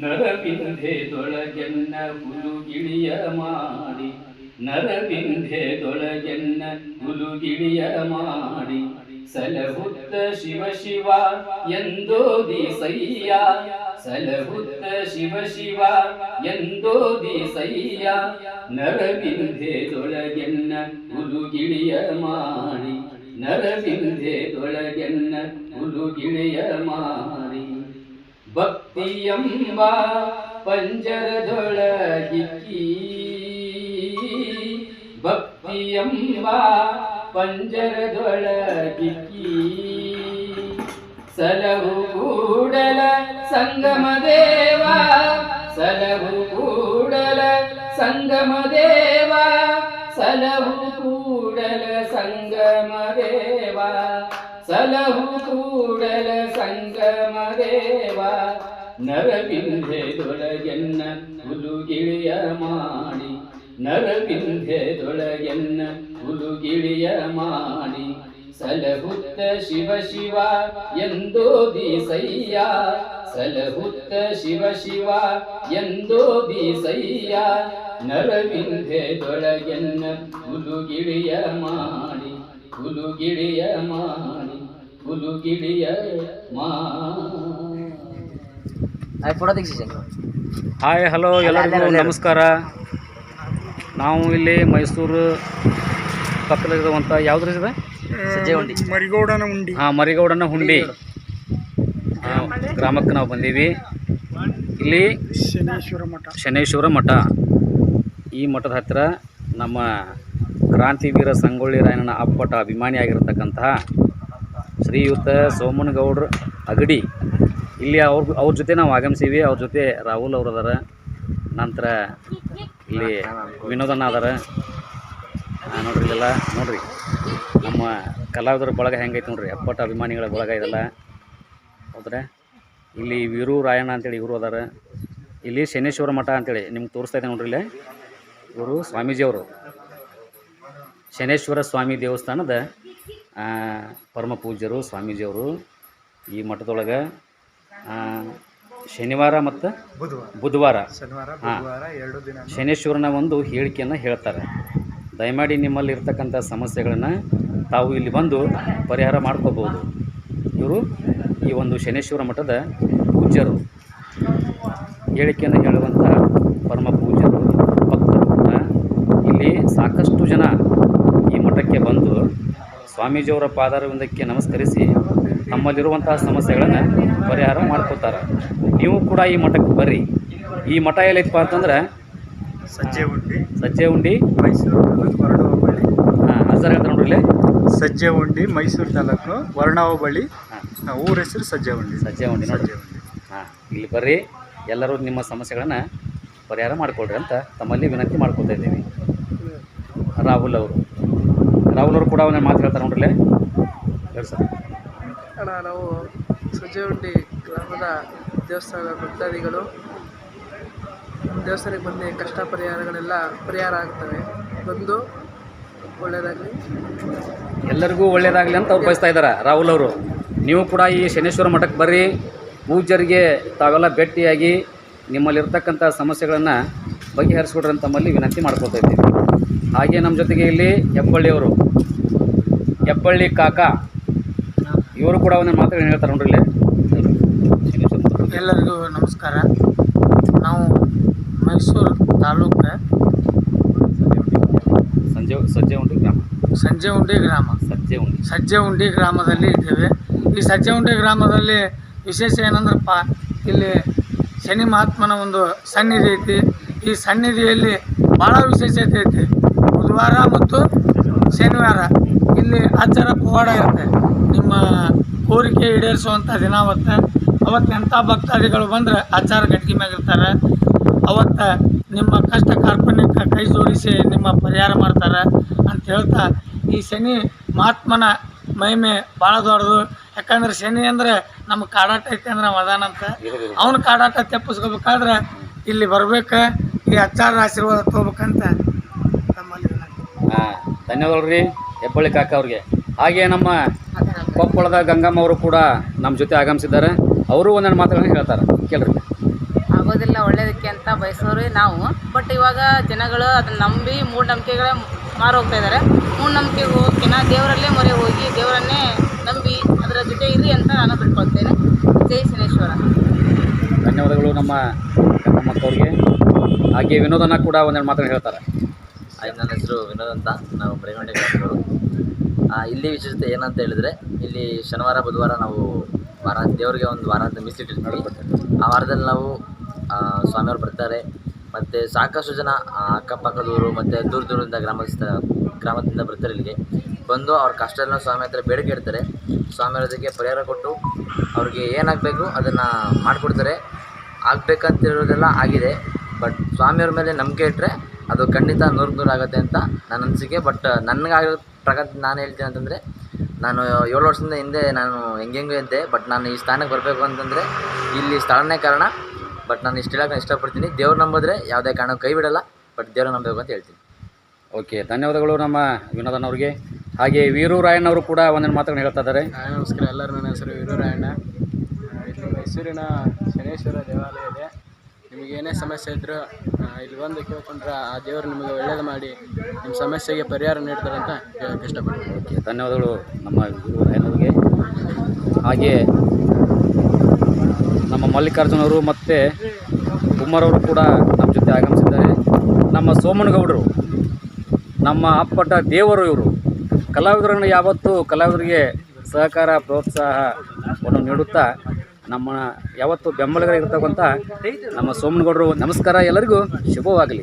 ನರವಿಂಧೆದೊಳಗೆನ್ನ ಹುಲುಗಿಳಿಯ ಮಾಡಿ. ನರವಿಂಧೆದೊಳಗೆನ್ನ ಹುಲುಗಿಳಿಯ ಮಾಡಿ. ಸಲಹುತ್ತ ಶಿವ ಶಿವ ಎಂದೋದಿ ಸಯ್ಯ ಸಲಹುತ್ತ ಶಿವ ಶಿವ ಎಂದೋದಿ ನರವಿಂಧೆ ದೊಳಗೆನ್ನ ಹುಲುಗಿಳಿಯ ಮಾಡಿ. ನರವಿಂಧೆದೊಳಗೆನ್ನ ಹುಲುಗಿಳಿಯ ಮಾಡಿ. ಭಕ್ತಿಯಂಬ ಪಂಜರದೊಳಗಿಕ್ಕಿ. ಭಕ್ತಿಯಂಬ ಪಂಜರದೊಳಗಿಕ್ಕಿ. ಸಲಹು ಕೂಡಲ ಸಂಗಮ ದೇವ ಸಲಹು ಕೂಡಲ ಸಂಗಮ ದೇವ ಸಲಹು ಕೂಡಲ ಸಂಗಮ ದೇವ ಸಲಹು ಕೂಡಲ ಸಂಗಮ ದೇವ. ನರವಿಂಧೆದೊಳಗೆನ್ನ ಹುಲುಗಿಳಿಯ ಮಾಡಿ ನರವಿಂಧೆದೊಳಗೆನ್ನ ಹುಲುಗಿಳಿಯ ಮಾಡಿ ಸಲಹುತ್ತ ಶಿವ ಶಿವ ಎಂದೋದಿ ಸಯ್ಯ ಸಲಹುತ್ತ ಶಿವ ಶಿವ ಎಂದೋದಿ ಸಯ್ಯ ನರವಿಂಧೆದೊಳಗೆನ್ನ ಹುಲುಗಿಳಿಯ ಮಾಡಿ ಹುಲುಗಿಳಿಯ ಮಾಡಿ ಹುಲುಗಿಳಿಯ ಮಾಡಿ ಹಾಯ್ ಹಲೋ ಎಲ್ಲರಿಗೂ ನಮಸ್ಕಾರ. ನಾವು ಇಲ್ಲಿ ಮೈಸೂರು ಪಕ್ಕದಲ್ಲಿರುವಂಥ ಯಾವ್ದ್ರ ಇದೆ ಮರಿಗೌಡನ ಉಂಡಿ ಹಾಂ ಮರಿಗೌಡನ ಹುಂಡಿ. ಗ್ರಾಮಕ್ಕೆ ನಾವು ಬಂದೀವಿ. ಇಲ್ಲಿ ಶನೇಶ್ವರ ಮಠ. ಶನೇಶ್ವರ ಮಠ. ಈ ಮಠದ ಹತ್ತಿರ ನಮ್ಮ ಕ್ರಾಂತಿವೀರ ಸಂಗೊಳ್ಳಿ ರಾಯಣ್ಣನ ಅಪ್ಪಟ ಅಭಿಮಾನಿಯಾಗಿರ್ತಕ್ಕಂತಹ ಶ್ರೀಯುತ ಸೋಮನಗೌಡ್ರ ಅಗಡಿ ಇಲ್ಲಿ ಅವ್ರ ಅವ್ರ ಜೊತೆ ನಾವು ಆಗಮಿಸೀವಿ, ಅವ್ರ ಜೊತೆ ರಾಹುಲ್ ಅವ್ರು ಅದಾರ. ನಂತರ ಇಲ್ಲಿ ವಿನೋದಣ್ಣ ಅದಾರ. ನೋಡ್ರಿ ಇಲ್ಲೆಲ್ಲ, ನೋಡ್ರಿ. ನಮ್ಮ ಕಲಾವಿದರ ಬಳಗ ಹೆಂಗೈತೆ ನೋಡ್ರಿ. ಅಪ್ಪಟ ಅಭಿಮಾನಿಗಳ ಬಳಗ ಇದೆಲ್ಲ. ಹೌದ್ರೆ? ಇಲ್ಲಿ ವೀರು ರಾಯಣ್ಣ ಅಂತೇಳಿ ಇವರು ಅದಾರ. ಇಲ್ಲಿ ಶನೇಶ್ವರ ಮಠ ಅಂತೇಳಿ ನಿಮ್ಗೆ ತೋರಿಸ್ತಾ ಇದ್ದೆ ನೋಡ್ರಿ ಇಲ್ಲೇ. ಇವರು ಸ್ವಾಮೀಜಿಯವರು. ಶನೇಶ್ವರ ಸ್ವಾಮಿ ದೇವಸ್ಥಾನದ ಪರಮ ಪೂಜ್ಯರು, ಸ್ವಾಮೀಜಿಯವರು ಈ ಮಠದೊಳಗೆ. ಶನಿವಾರ ಮತ್ತು ಬುಧವಾರ. ಬುಧವಾರ. ಶನಿವಾರ. ಬುಧವಾರ ಎರಡು ದಿನ. ಶನೇಶ್ವರನ ಒಂದು ಹೇಳಿಕೆಯನ್ನು ಹೇಳ್ತಾರೆ. ದಯಮಾಡಿ ನಿಮ್ಮಲ್ಲಿ ಇರ್ತಕ್ಕಂಥ ಸಮಸ್ಯೆಗಳನ್ನು ತಾವು ಇಲ್ಲಿ ಬಂದು ಪರಿಹಾರ ಮಾಡ್ಕೋಬೋದು. ಇವರು ಈ ಒಂದು ಶನೇಶ್ವರ ಮಠದ ಪೂಜ್ಯರು. ಹೇಳಿಕೆಯನ್ನು ಹೇಳುವಂಥ ಪರಮ ಪೂಜ್ಯರು ಭಕ್ತರು ಕೂಡ ಇಲ್ಲಿ ಸಾಕಷ್ಟು ಜನ ಈ ಮಠಕ್ಕೆ ಬಂದು ಸ್ವಾಮೀಜಿಯವರ ಪಾದಾರವಿಂದಕ್ಕೆ ನಮಸ್ಕರಿಸಿ ತಮ್ಮಲ್ಲಿರುವಂತಹ ಸಮಸ್ಯೆಗಳನ್ನು ಪರಿಹಾರ ಮಾಡ್ಕೋತಾರೆ ನೀವು ಕೂಡ ಈ ಮಠಕ್ಕೆ ಬರ್ರಿ. ಈ ಮಠ ಎಲ್ಲೈತಪ್ಪ ಅಂತಂದ್ರೆ ಸಜ್ಜೆ ಉಂಡಿ. ಸಜ್ಜೆ ಉಂಡಿ. ಮೈಸೂರು ತಾಲೂಕು ಬಳಿ ಹಾಂ ಹೆಸರು ಹೇಳ್ತಾರೆ ನೋಡ್ರಿ ಸಜ್ಜೆ ಉಂಡಿ ಮೈಸೂರು ತಾಲೂಕು ವರ್ಣಾವ ಬಳಿ ಊರ ಹೆಸರು ಸಜ್ಜೆ ಉಂಡಿ. ಸಜ್ಜೆ ಉಂಡಿ ಸಜ್ಜೆ ಹಾಂ ಇಲ್ಲಿ ಬರ್ರಿ. ಎಲ್ಲರೂ ನಿಮ್ಮ ಸಮಸ್ಯೆಗಳನ್ನು ಪರಿಹಾರ ಮಾಡಿಕೊಡ್ರಿ ಅಂತ ತಮ್ಮಲ್ಲಿ ವಿನಂತಿ ಮಾಡ್ಕೊತಾ ಇದ್ದೀವಿ. ರಾಹುಲ್ ಅವರು. ರಾಹುಲ್ ಅವರು ಕೂಡ ಒಂದು ಮಾತು ಹೇಳ್ತಾರೆ ನೋಡ್ರಿ ಇಲ್ಲೇ? ಹೇಳಿ ಸರ್. ಅಣ್ಣ ನಾವು ಸುಜೆಹುಂಡಿ ಗ್ರಾಮದ ದೇವಸ್ಥಾನದ ಭಕ್ತಾದಿಗಳು. ದೇವಸ್ಥಾನಕ್ಕೆ ಬಂದು ಕಷ್ಟ ಪರಿಹಾರಗಳೆಲ್ಲ ಪರಿಹಾರ ಆಗ್ತವೆ. ಬಂದು ಒಳ್ಳೆಯದಾಗಲಿ ಎಲ್ಲರಿಗೂ ಒಳ್ಳೆಯದಾಗಲಿ ಅಂತ ಅವ್ರು ಬಯಸ್ತಾ ಇದ್ದಾರೆ. ರಾಹುಲ್ ಅವರು, ನೀವು ಕೂಡ ಈ ಶನೇಶ್ವರ ಮಠಕ್ಕೆ ಬರ್ರಿ. ಪೂಜರಿಗೆ ತಾವೆಲ್ಲ ಭೇಟಿಯಾಗಿ ನಿಮ್ಮಲ್ಲಿರ್ತಕ್ಕಂಥ ಸಮಸ್ಯೆಗಳನ್ನು ಬಗೆಹರಿಸ್ಕೊಡ್ರಿ ತಮ್ಮಲ್ಲಿ ವಿನಂತಿ ಮಾಡ್ಕೊತಾ ಇದ್ದೀವಿ ಹಾಗೆ ನಮ್ಮ ಜೊತೆಗೆ ಇಲ್ಲಿ ಹೆಬ್ಬಳ್ಳಿಯವರು. ಹೆಬ್ಬಳ್ಳಿ ಕಾಕ ಇವರು ಕೂಡ ಒಂದು ಮಾತು ಹೇಳ್ತಾರೆ ನೋಡ್ರಿ ಎಲ್ಲರಿಗೂ ನಮಸ್ಕಾರ. ನಾವು ಮೈಸೂರು ತಾಲೂಕ ಸಂಜೆ ಸಜ್ಜೆ ಉಂಡಿ ಗ್ರಾಮ. ಸಂಜೆ ಉಂಡಿ ಗ್ರಾಮ. ಸಜ್ಜೆ ಉಂಡಿ. ಸಜ್ಜೆ ಉಂಡಿ ಗ್ರಾಮದಲ್ಲಿ ಇದ್ದೇವೆ. ಈ ಸಜ್ಜೆ ಉಂಡಿ ಗ್ರಾಮದಲ್ಲಿ ವಿಶೇಷ ಏನಂದ್ರಪ್ಪ ಇಲ್ಲಿ ಶನಿ ಮಹಾತ್ಮನ ಒಂದು ಸನ್ನಿಧಿ ಐತಿ. ಈ ಸನ್ನಿಧಿಯಲ್ಲಿ ಭಾಳ ವಿಶೇಷತೆ ಐತಿ. ಬುಧವಾರ ಮತ್ತು ಶನಿವಾರ. ಇಲ್ಲಿ ಆಚಾರ ಪವಾಡ ಇರುತ್ತೆ. ನಿಮ್ಮ ಕೋರಿಕೆ ಈಡೇರಿಸುವಂಥ ದಿನ ಅವತ್ತು. ಅವತ್ತು ಎಂಥ ಭಕ್ತಾದಿಗಳು ಬಂದರೆ ಆಚಾರ ಗಟ್ಟಿ ಮ್ಯಾಗಿರ್ತಾರೆ ಅವತ್ತು ನಿಮ್ಮ ಕಷ್ಟ ಕಾರ್ಪಣ್ಯಕ್ಕೆ ಕೈ ಜೋಡಿಸಿ ನಿಮ್ಮ ಪರಿಹಾರ ಮಾಡ್ತಾರೆ ಅಂತ ಹೇಳ್ತಾ ಈ ಶನಿ ಮಹಾತ್ಮನ ಮಹಿಮೆ ಭಾಳ ದೊಡ್ಡದು. ಯಾಕಂದ್ರೆ ಶನಿ ಅಂದರೆ ನಮ್ಮ ಕಾಡಾಟ ಐತೆ ಅಂದ್ರೆ ಅದಾನಂತ ಅವನ ಕಾಡಾಟ ತೆಪ್ಪಿಸ್ಕೋಬೇಕಾದ್ರೆ ಇಲ್ಲಿ ಬರ್ಬೇಕು, ಈ ಅಚ್ಚಾರ ಆಶೀರ್ವಾದ ತಗೋಬೇಕಂತ ತಮ್ಮಲ್ಲಿ ಧನ್ಯವಾದ ರೀ. ಹೆಬ್ಬಳ್ಳಿ ಕಾಕ ಅವ್ರಿಗೆ. ಹಾಗೆ ನಮ್ಮ ಕೊಪ್ಪಳದ ಗಂಗಮ್ಮ ಅವರು ಕೂಡ ನಮ್ಮ ಜೊತೆ ಆಗಮಿಸಿದ್ದಾರೆ. ಅವರು ಒಂದೆರಡು ಮಾತುಗಳನ್ನ ಹೇಳ್ತಾರೆ. ಕೇಳ್ರಿ. ಆಗೋದಿಲ್ಲ ಒಳ್ಳೇದಕ್ಕೆ ಅಂತ ಬಯಸೋರು ನಾವು. ಬಟ್ ಇವಾಗ ಜನಗಳು ಅದನ್ನ ನಂಬಿ ಮೂಢನಂಬಿಕೆಗಳೇ ಮಾರು ಹೋಗ್ತಾ ಇದ್ದಾರೆ. ಮೂಢನಂಬಿಕೆಗೆ ಹೋಗೋಕ್ಕಿಂತ ದೇವರಲ್ಲೇ ಮೊರೆ ಹೋಗಿ ದೇವರನ್ನೇ ನಂಬಿ ಅದರ ಜೊತೆ ಇರಿ ಅಂತ ನಾನು ಬಿಟ್ಕೊಳ್ತೇನೆ. ಜೈ ಶನೇಶ್ವರ ಧನ್ಯವಾದಗಳು ನಮ್ಮ ಮಕ್ಕಳಿಗೆ ಹಾಗೆ ವಿನೋದನ ಕೂಡ ಒಂದೆರಡು ಮಾತನ್ನು ಹೇಳ್ತಾರೆ. ಆಯ್ತು ನನ್ನ ಹೆಸರು ವಿನೋದ್ ಅಂತ ನಾವು ಗ್ರಾಮದವರು. ಇಲ್ಲಿ ವಿಶೇಷತೆ ಏನಂತ ಹೇಳಿದ್ರೆ, ಇಲ್ಲಿ ಶನಿವಾರ, ಬುಧವಾರ ನಾವು ವಾರ, ದೇವರಿಗೆ ಒಂದು ವಾರ ಅಂತ ಮೀಸಲಿಟ್ಟಿರ್ತೀವಿ ಆ ವಾರದಲ್ಲಿ ನಾವು ಸ್ವಾಮಿಯವ್ರು ಸ್ವಾಮಿಯವರು ಬರ್ತಾರೆ. ಮತ್ತು ಸಾಕಷ್ಟು ಜನ ಅಕ್ಕಪಕ್ಕದವರು ಮತ್ತು ದೂರ ದೂರದಿಂದ ಗ್ರಾಮಸ್ಥ, ಗ್ರಾಮದಿಂದ ಬರ್ತಾರೆ ಇಲ್ಲಿಗೆ. ಬಂದು ಅವ್ರ ಕಷ್ಟ ಎಲ್ಲ ಸ್ವಾಮಿ ಹತ್ರ ಬೇಡಿಕೆ ಇಡ್ತಾರೆ. ಸ್ವಾಮಿ ಅದಕ್ಕೆ ಪರಿಹಾರ ಕೊಟ್ಟು ಅವ್ರಿಗೆ ಏನಾಗಬೇಕು ಅದನ್ನು ಮಾಡಿಕೊಡ್ತಾರೆ. ಆಗಬೇಕಂತಿರೋದೆಲ್ಲ ಆಗಿದೆ. ಬಟ್ ಸ್ವಾಮಿಯವ್ರ ಮೇಲೆ ನಂಬಿಕೆ ಇಟ್ಟರೆ ಅದು ಖಂಡಿತ ನೂರಕ್ಕೆ ನೂರು ಆಗುತ್ತೆ ಅಂತ ನನ್ನ ಅನಿಸಿಕೆ. ಬಟ್ ನನಗಾಗಿರೋ ಪ್ರಕಾರ ನಾನು ಹೇಳ್ತೀನಿ ಅಂತಂದರೆ ನಾನು ಏಳು ವರ್ಷದಿಂದ ಹಿಂದೆ ನಾನು ಹೆಂಗೆಂಗೆ ಇದ್ದೆ ಬಟ್ ನಾನು ಈ ಸ್ಥಾನಕ್ಕೆ ಬರಬೇಕು ಅಂತಂದರೆ ಇಲ್ಲಿ ಸ್ಥಳನೇ ಕಾರಣ. ಬಟ್ ನಾನು ಇಷ್ಟು ಹೇಳೋಕೆ ಇಷ್ಟಪಡ್ತೀನಿ. ದೇವ್ರು ನಂಬಿದ್ರೆ ಯಾವುದೇ ಕಾರಣ ಕೈ ಬಿಡಲ್ಲ ಬಟ್ ದೇವ್ರ ನಂಬಬೇಕು ಅಂತ ಹೇಳ್ತೀನಿ. ಓಕೆ ಧನ್ಯವಾದಗಳು ನಮ್ಮ ವಿನೋದನ್ ಅವ್ರಿಗೆ. ಹಾಗೆ ವೀರು ರಾಯಣ್ಣವರು ಕೂಡ ಒಂದೊಂದು ಮಾತುಗಳನ್ನು ಹೇಳ್ತಾ ಇದ್ದಾರೆ. ನಮಸ್ಕಾರ ಎಲ್ಲರೂ ನನ್ನ ಹೆಸರು ವೀರರಾಯಣ್ಣ ಇಲ್ಲಿ ಮೈಸೂರಿನ ಶನೇಶ್ವರ ದೇವಾಲಯ ಇದೆ. ನಿಮಗೇನೇ ಏನೇ ಸಮಸ್ಯೆ ಇದ್ದರೂ ಇಲ್ಲಿ ಬಂದು ಕೇಳ್ಕೊಂಡ್ರೆ ಆ ದೇವರು ನಿಮಗೆ ಒಳ್ಳೇದು ಮಾಡಿ ನಿಮ್ಮ ಸಮಸ್ಯೆಗೆ ಪರಿಹಾರ ನೀಡ್ತಾರೆ ಅಂತ ಹೇಳೋಕ್ಕೆ ಇಷ್ಟಪಡ್ತೀನಿ. ಧನ್ಯವಾದಗಳು ನಮ್ಮ ವೀರು ನಮಗೆ ಹಾಗೆ ನಮ್ಮ ಮಲ್ಲಿಕಾರ್ಜುನವರು ಮತ್ತು ಕುಮಾರವರು ಕೂಡ ನಮ್ಮ ಜೊತೆ ಆಗಮಿಸಿದ್ದಾರೆ. ನಮ್ಮ ಸೋಮನಗೌಡರು, ನಮ್ಮ ಅಪ್ಪಟ ದೇವರು ಇವರು. ಕಲಾವಿದರನ್ನು ಯಾವತ್ತೂ ಕಲಾವಿದರಿಗೆ ಸಹಕಾರ ಪ್ರೋತ್ಸಾಹವನ್ನು ನೀಡುತ್ತಾ ನಮ್ಮ ಯಾವತ್ತು ಬೆಂಬಲಿಗರಾಗಿರ್ತಕ್ಕಂಥ ನಮ್ಮ ಸೋಮನಗೌಡರು ನಮಸ್ಕಾರ ಎಲ್ಲರಿಗೂ ಶುಭವಾಗಲಿ.